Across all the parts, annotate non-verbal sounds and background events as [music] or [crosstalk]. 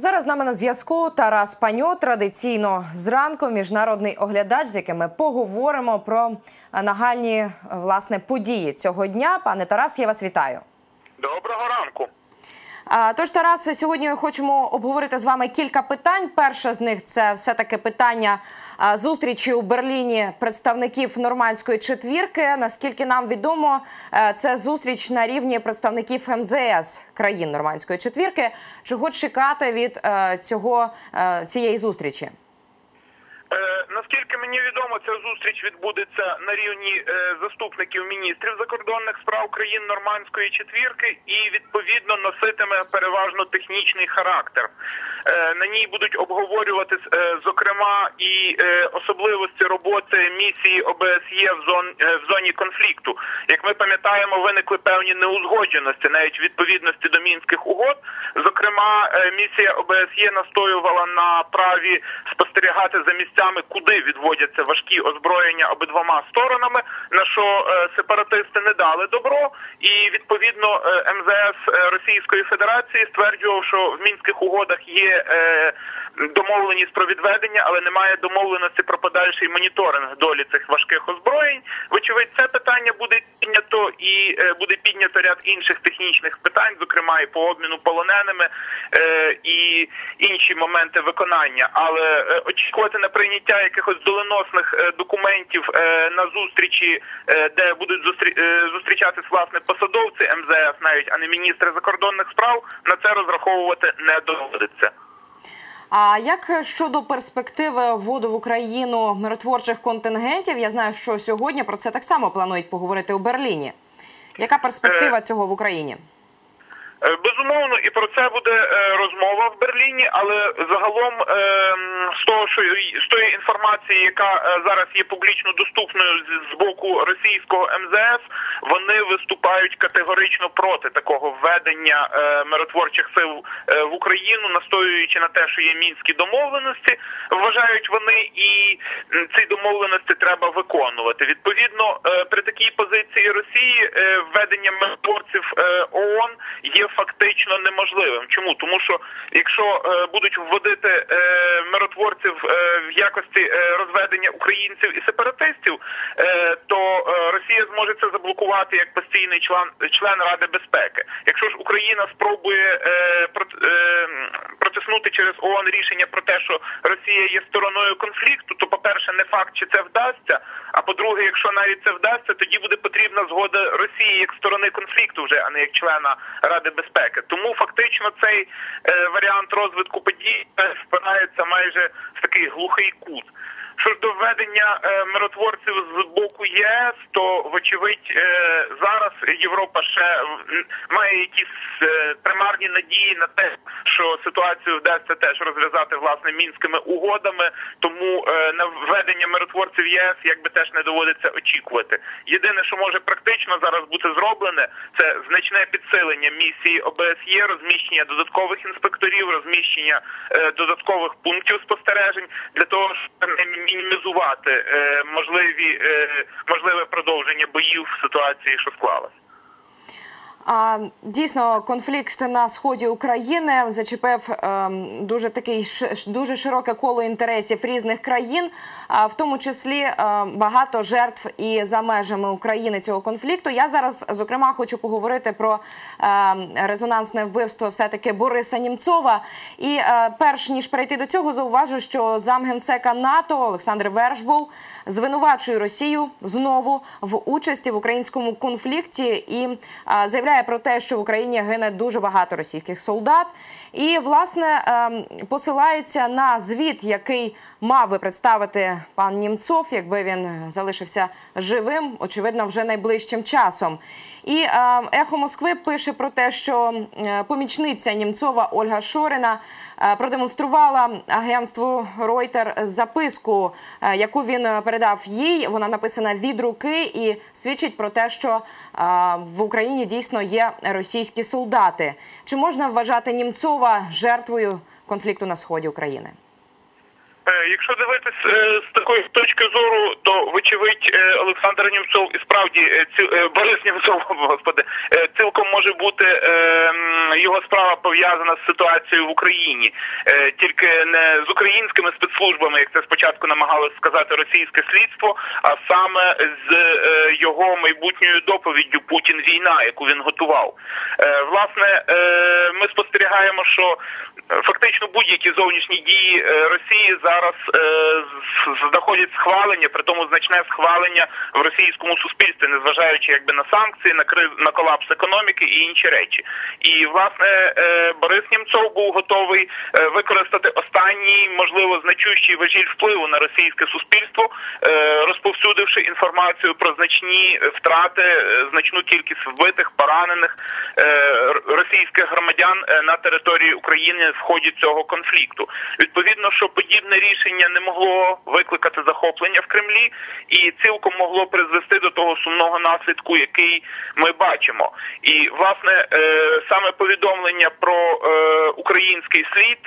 Зараз з нами на зв'язку Тарас Паньо. Традиційно зранку міжнародний оглядач, з яким ми поговоримо про е, нагальні е, власне події цього дня. Пане Тарас, я вас вітаю. Доброго ранку. Тож, Тарас, сьогодні хочемо обговорити з вами кілька питань. Перше з них це все таки питання зустрічі у Берліні представників нормандської четвірки. Наскільки нам відомо, е, це зустріч на рівні представників МЗС країн нормандської четвірки. Чого чекати від е, цього е, цієї зустрічі? Наскільки мені відомо, ця зустріч відбудеться на рівні е, заступників міністрів закордонних справ країн нормандської четвірки і відповідно носитиме переважно технічний характер. Е, на ній будуть обговорюватись, е, зокрема, і особливості роботи місії ОБСЄ в зон в зоні конфлікту. Як ми пам'ятаємо, виникли певні неузгодженості, навіть відповідності до мінських угод. Зокрема, місія ОБСЄ настоювала на праві спостерігати за місцями, куди відводяться важкі озброєння обидвома сторонами. На що е, сепаратисти не дали добро, і відповідно е, МЗС е, Російської Федерації стверджував, що в мінських угодах є домовленість про відведення, але немає домовленості про подальший моніторинг долі цих важких озброєнь. Вочевидь, це питання буде піднято і буде піднято ряд інших технічних питань, зокрема і по обміну полоненими і інші моменти виконання. Але очікувати на прийняття якихось доленосних е, документів е, на зустрічі, е, де будуть зустрі... зустрічатись власне посадовці МЗС, навіть а не міністри закордонних справ, на це розраховувати не доводиться. А як щодо перспективи вводу в Україну миротворчих контингентів? Я знаю, що сьогодні про це так само планують поговорити у Берліні. Яка перспектива цього в Україні? Е, Безумовно, і про це буде е, розмова в Берліні, але загалом е, з того, що з тої інформації, яка зараз є публічно доступною з, боку російського МЗС, вони виступають категорично проти такого введення миротворчих сил в Україну, настоюючи на те, що є мінські домовленості, вважають вони, і ці домовленості треба виконувати. Відповідно, при такій позиції Росії введення миротворців ООН є фактично неможливим. Чому? Тому що якщо е, будуть вводити е, миротворців е, в якості е, розведення українців і сепаратистів, е, то е, Росія зможе це заблокувати як постійний член член Ради безпеки. Якщо ж Україна спробує е, протиснути через ООН рішення про те, що Росія є стороною конфлікту, то по-перше, не факт, чи це вдасться. А по-друге, якщо навіть це вдасться, тоді буде потрібна згода Росії як сторони конфлікту, вже а не як члена Ради безпеки. Тому фактично цей е, варіант розвитку подій спирається впирається майже в такий глухий кут. Що ж до введення е, миротворців з боку ЄС, то вочевидь е, зараз Європа ще має якісь е, примарні надії на те, що ситуацію вдасться теж розв'язати власне мінськими угодами. Тому на введення миротворців ЄС якби теж не доводиться очікувати. Єдине, що може практично зараз бути зроблене, це значне підсилення місії ОБСЄ, розміщення додаткових інспекторів, розміщення додаткових пунктів спостережень для того, щоб мінімізувати е, можливі е, можливе продовження боїв в ситуації, що склалась. Дійсно, конфлікт на сході України зачепив ем, дуже такий дуже широке коло інтересів різних країн, в тому числі ем, багато жертв і за межами України цього конфлікту. Я зараз зокрема хочу поговорити про ем, резонансне вбивство все таки Бориса Німцова. І е, перш ніж перейти до цього, зауважу, що замгенсека НАТО Олександр Вершбов звинувачує Росію знову в участі в українському конфлікті і е, заявляє про те, що в Україні гине дуже багато російських солдат, і власне ем, посилається на звіт, який мав би представити пан Німцов, якби він залишився живим, очевидно, вже найближчим часом. І ем, ехо Москви пише про те, що е, помічниця Німцова Ольга Шорина продемонструвала агентству Reuters записку, е, яку він е, передав їй. Вона написана від руки і свідчить про те, що е, в Україні дійсно є російські солдати. Чи можна вважати Німцова жертвою конфлікту на сході України? Е, Якщо дивитись е, з такої точки зору, то вочевидь е, Олександр Німцов і справді Борис Німцов, [laughs] господи, цілком може бути його справа пов'язана з ситуацією в Україні, тільки не з українськими спецслужбами, як це спочатку намагалось сказати російське слідство, а саме з його майбутньою доповіддю Путін війна, яку він готував. Власне, ми спостерігаємо, що фактично будь-які зовнішні дії е, Росії зараз е, знаходять схвалення, при тому значне схвалення в російському суспільстві, незважаючи якби на санкції, на криз на колапс економіки і інші речі. І власне е, Борис Німцов був готовий е, використати останній, можливо, значущий важіль впливу на російське суспільство, е, розповсюдивши інформацію про значні втрати, е, значну кількість вбитих, поранених е, російських громадян е, на території України в ході цього конфлікту. Відповідно, що подібне рішення не могло викликати захоплення в Кремлі, і цілком могло призвести до того сумного наслідку, який ми бачимо. І власне е, саме повідомлення про е, український слід,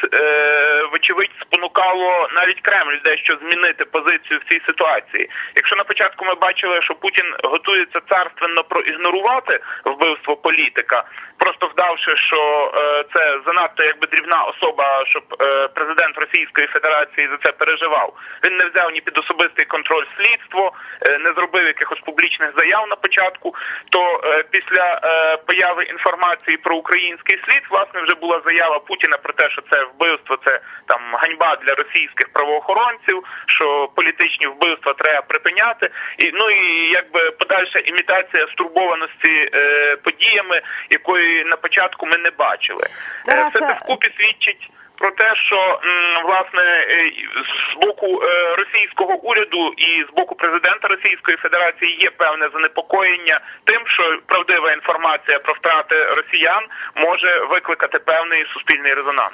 вочевидь, спонукало навіть Кремль дещо змінити позицію в цій ситуації. Якщо на початку ми бачили, що Путін готується царственно проігнорувати вбивство політика, просто вдавши, що е, це занадто якби дрібна особа, щоб е, президент Російської Федерації за це переживав. Він не взяв ні під особистий контроль слідство, е, не зробив якихось публічних заяв на початку. То після появи інформації про український слід, власне, вже була заява Путіна про те, що це вбивство, це там ганьба для російських правоохоронців, що політичні вбивства треба припиняти, і ну і якби подальша імітація стурбованості подіями, якої на початку ми не бачили. Е, Тарасе, Це вкупі свідчить. Про те, що власне е, з боку е, російського уряду і з боку президента Російської Федерації є певне занепокоєння тим, що правдива інформація про втрати росіян може викликати певний суспільний резонанс.